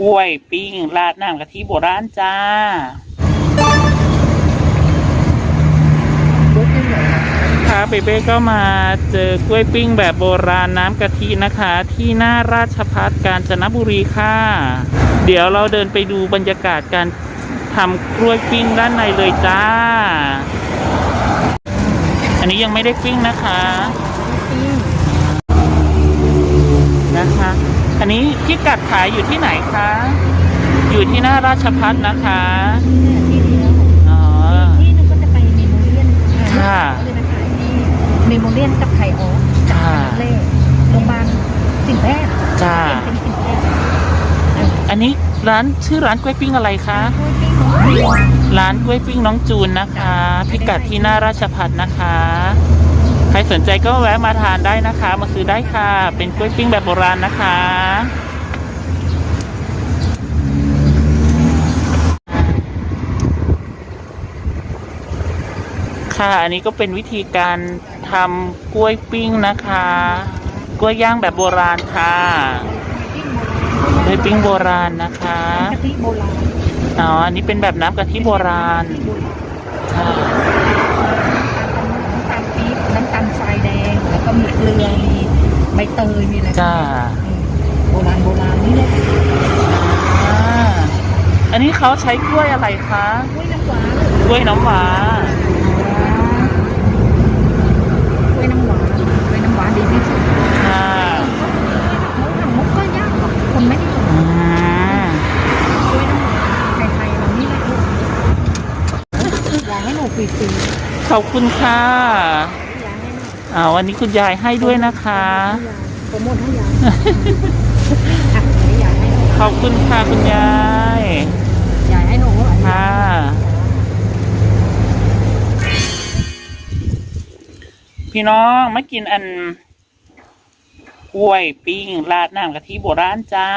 กล้วยปิ้งราดน้ำกะทิโบราณจ้าค่ะเบเบ้ก็มาเจอกล้วยปิ้งแบบโบราณน้ำกะทินะคะ ที่หน้าราชพัฒกาญจนบุรีค่ะ เดี๋ยวเราเดินไปดูบรรยากาศการทำกล้วยปิ้งด้านในเลยจ้า อันนี้ยังไม่ได้ปิ้งนะคะนะคะ อั นนี้ที่กัดขายอยู่ที่ไหนคะ อยู่ที่หน้าราชพัฒนะคะที่เดียวอ๋อที่นึงก็จะไปเมโมเรียนค่ะก็เลยไปขายที่เมโมเรียนกับไข่ออสจากค่ะเล่โรงพยาบาลสิงห์แพทย์จ้าเป็นสิงห์แพทย์อันนี้ร้านชื่อร้านกล้วยปิ้งอะไรคะกล้วยปิ้งของเรียนร้านกล้วยปิ้งน้องจูนนะคะ พิกัดที่หน้าราชพัฒนะคะ ใครสนใจก็แวะมาทานได้นะคะ มาซื้อได้ค่ะ เป็นกล้วยปิ้งแบบโบราณนะคะ ค่ะ อันนี้ก็เป็นวิธีการทำกล้วยปิ้งนะคะ กล้วยย่างแบบโบราณค่ะกล้วยปิ้งโบราณนะคะกะทิโบราณอ๋อ อันนี้เป็นแบบน้ำกะทิโบราณค่ะ น้ำตาลปี๊บน้ำตาลทรายแดง แล้ว ก็มีเกลือมีใบเตยมีอะไรจ้า อืมโบราณโบราณนี่แหละอ่า อันนี้เขาใช้กล้วยอะไรคะ กล้วยน้ำหวานกล้วยน้ำว้า กล้วยน้ำหวานกล้วยน้ำหวานดีที่สุดค่ะหมูหังมุกก็ยากหรอกคนไม่ได้ทอืมำกล้วยน้ำหวานไทยๆเรานี่แหละลูกอยากให้หนูฟรีๆ ขอบคุณค่ะ อยากให้หนูอ่าวันนี้คุณยายให้ด้วยนะคะ โปรโมทให้ยายอะอยากให้หนูขอบคุณค่ะคุณยายอยากให้หนูค่ะ พี่น้องมากินอันกล้วยปิ้งราดน้ำกะทิโบราณจ้า